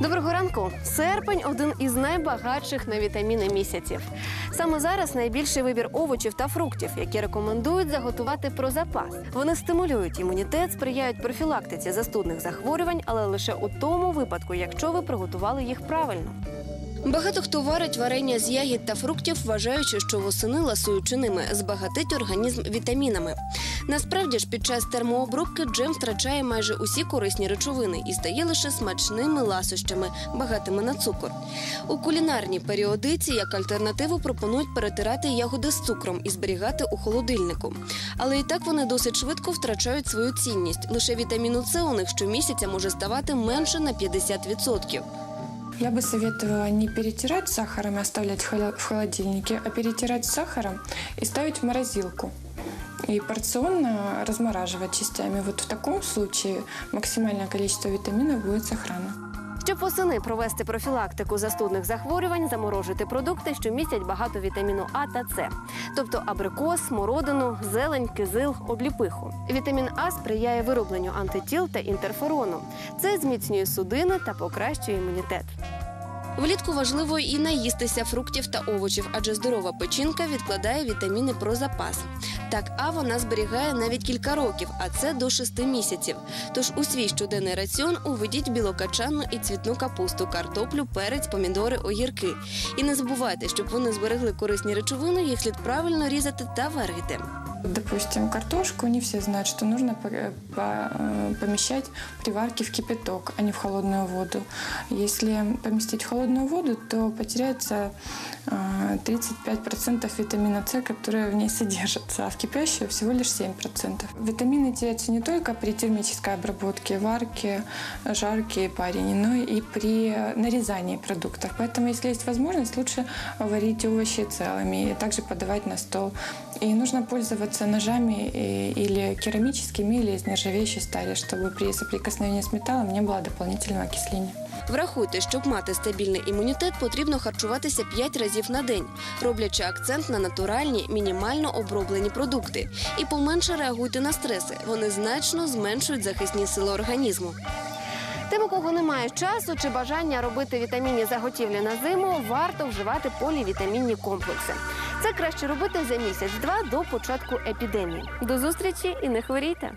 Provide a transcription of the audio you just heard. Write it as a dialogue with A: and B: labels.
A: Доброго ранку. Серпень один із найбагатших на вітаміни місяців. Саме зараз найбільший вибір овочів та фруктів, які рекомендують заготувати про запас. Вони стимулюють імунітет, сприяють профілактиці застудних захворювань, але лише у тому випадку, якщо ви приготували їх правильно. Багато хто варить варення з ягід та фруктів, вважаючи, що восени ласуючи ними збагатить організм вітамінами. Насправді ж, під час термообробки джем втрачає майже усі корисні речовини і стає лише смачними ласощами, багатими на цукор. У кулінарній періодиці як альтернативу пропонують перетирати ягоди з цукром і зберігати у холодильнику. Але і так вони досить швидко втрачають свою цінність. Лише вітаміну С у них щомісяця може ставати менше на 50%.
B: Я бы советовала не перетирать сахаром и оставлять в холо- холодильнике, а перетирать сахаром и ставить в морозилку. И порционно размораживать частями. Вот в таком случае максимальное количество витаминов будет сохранно.
A: Щоб восени провести профілактику застудних захворювань, заморожуйте продукти, що містять багато вітаміну А та С, тобто абрикос, смородину, зелень, кизил, обліпиху. Вітамін А сприяє виробленню антитіл та інтерферону. Це зміцнює судини та покращує імунітет. Влітку важливо і наїстися фруктів та овочів, адже здорова печінка відкладає вітаміни про запас. Так, А вона зберігає навіть кілька років, а це до шести місяців. Тож у свій щоденний раціон уведіть білокачанну і цвітну капусту, картоплю, перець, помідори, огірки. І не забувайте, щоб вони зберегли корисні речовини, їх слід правильно різати та варити.
B: Допустим, картошку не все знают, что нужно по- э, помещать при варке в кипяток, а не в холодную воду. Если поместить в холодную воду, то потеряется э, 35% витамина С, которые в ней содержатся, а в кипящую всего лишь 7%. Витамины теряются не только при термической обработке, варке, жарке и парении, но и при нарезании продуктов. Поэтому, если есть возможность, лучше варить овощи целыми и также подавать на стол. И нужно пользоваться ножами э, или керамическими, или из нержавеющей стали, чтобы при соприкосновении с металлом не было дополнительного окисления.
A: Врахуйте, щоб мати стабільний імунітет, потрібно харчуватися 5 разів на день, роблячи акцент на натуральні, мінімально оброблені продукти. І поменше реагуйте на стреси. Вони значно зменшують захисні сили організму. Тим, у кого немає часу чи бажання робити вітамінні заготівлі на зиму, варто вживати полівітамінні комплекси. Це краще робити за місяць-два до початку епідемії. До зустрічі і не хворійте!